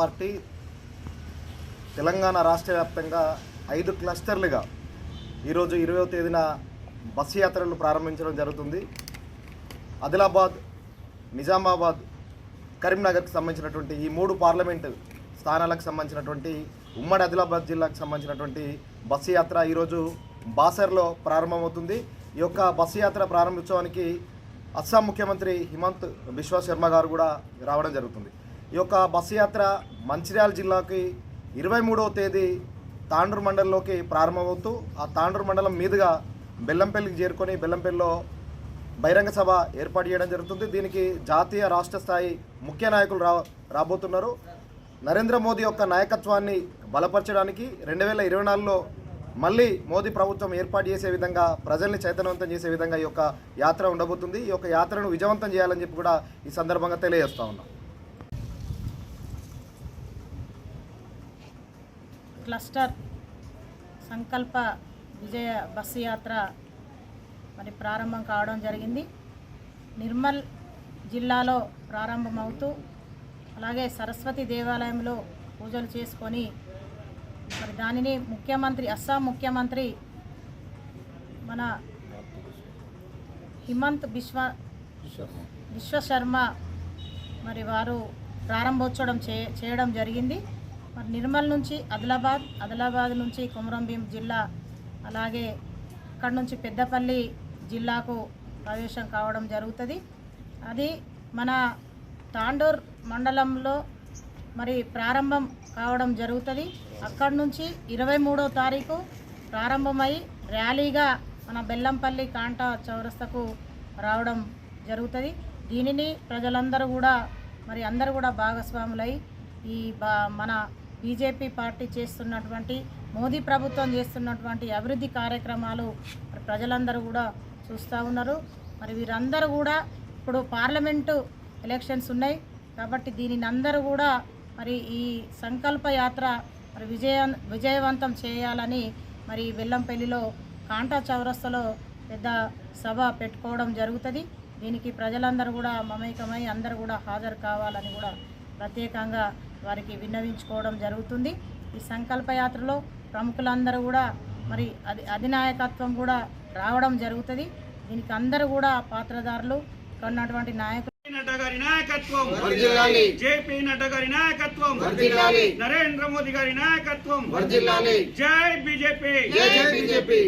Party Telangana రాష్ట్ర వ్యాప్తంగా ఐదు క్లస్టర్లుగా ఈరోజు ఇరవయో తేదీన బస్సు యాత్రలు ప్రారంభించడం జరుగుతుంది. ఆదిలాబాద్ నిజామాబాద్ కరీంనగర్కి సంబంధించినటువంటి ఈ మూడు పార్లమెంటు స్థానాలకు సంబంధించినటువంటి ఉమ్మడి ఆదిలాబాద్ జిల్లాకు సంబంధించినటువంటి బస్సు యాత్ర ఈరోజు బాసర్లో ప్రారంభమవుతుంది. ఈ యొక్క బస్సు యాత్ర ప్రారంభించడానికి అస్సాం ముఖ్యమంత్రి హిమంత్ బిశ్వ శర్మ గారు కూడా రావడం జరుగుతుంది. ఈ యొక్క బస్సు యాత్ర మంచిర్యాల జిల్లాకి ఇరవై మూడవ తేదీ తాండూరు మండలంలోకి ప్రారంభమవుతూ ఆ తాండూరు మండలం మీదుగా బెల్లంపల్లికి చేరుకొని బెల్లంపల్లిలో బహిరంగ సభ ఏర్పాటు చేయడం జరుగుతుంది. దీనికి జాతీయ రాష్ట్ర స్థాయి ముఖ్య నాయకులు రా రాబోతున్నారు. నరేంద్ర మోదీ యొక్క నాయకత్వాన్ని బలపరచడానికి రెండు వేల ఇరవై నాలుగులో మళ్ళీ మోదీ ప్రభుత్వం ఏర్పాటు చేసే విధంగా ప్రజల్ని చైతన్యవంతం చేసే విధంగా ఈ యొక్క యాత్ర ఉండబోతుంది. ఈ యొక్క యాత్రను విజయవంతం చేయాలని చెప్పి కూడా ఈ సందర్భంగా తెలియజేస్తా ఉన్నాం. క్లస్టర్ సంకల్ప విజయ బస్సు యాత్ర మరి ప్రారంభం కావడం జరిగింది. నిర్మల్ జిల్లాలో ప్రారంభమవుతూ అలాగే సరస్వతి దేవాలయంలో పూజలు చేసుకొని మరి దానిని ముఖ్యమంత్రి అస్సాం ముఖ్యమంత్రి మన హిమంత్ బిశ్వ విశ్వశర్మ. మరి వారు ప్రారంభోత్సవం చే చేయడం జరిగింది. మరి నిర్మల్ నుంచి ఆదిలాబాద్ ఆదిలాబాద్ నుంచి కొమరంభీం జిల్లా అలాగే అక్కడ నుంచి పెద్దపల్లి జిల్లాకు ప్రవేశం కావడం జరుగుతుంది. అది మన తాండూర్ మండలంలో మరి ప్రారంభం కావడం జరుగుతుంది. అక్కడి నుంచి ఇరవై మూడో తారీఖు ప్రారంభమై ర్యాలీగా మన బెల్లంపల్లి కాంటా చౌరస్తకు రావడం జరుగుతుంది. దీనిని ప్రజలందరూ కూడా మరి అందరూ కూడా భాగస్వాములై ఈ బా మన బీజేపీ పార్టీ చేస్తున్నటువంటి మోదీ ప్రభుత్వం చేస్తున్నటువంటి అభివృద్ధి కార్యక్రమాలు ప్రజలందరూ కూడా చూస్తూ ఉన్నారు. మరి వీరందరూ కూడా ఇప్పుడు పార్లమెంటు ఎలక్షన్స్ ఉన్నాయి. కాబట్టి దీనిని అందరూ కూడా మరి ఈ సంకల్ప యాత్ర మరి విజయ విజయవంతం చేయాలని మరి వెల్లంపల్లిలో కాంటా చౌరస్తలో పెద్ద సభ పెట్టుకోవడం జరుగుతుంది. దీనికి ప్రజలందరూ కూడా మమేకమై అందరూ కూడా హాజరు కావాలని కూడా ప్రత్యేకంగా వారికి విన్నవించుకోవడం జరుగుతుంది. ఈ సంకల్ప యాత్రలో ప్రముఖులందరూ కూడా మరి అది అధినాయకత్వం కూడా రావడం జరుగుతుంది. దీనికి అందరూ కూడా పాత్రదారులు. ఇక్కడ ఉన్నటువంటి నాయకులు నడ్డా గారి నాయకత్వం. వర్ధిల్లాలి జేపీ నడ్డా గారి నాయకత్వం. వర్ధిల్లాలి నరేంద్ర మోదీ గారి నాయకత్వం. వర్ధిల్లాలి జై బీజేపీ. జై జై బీజేపీ.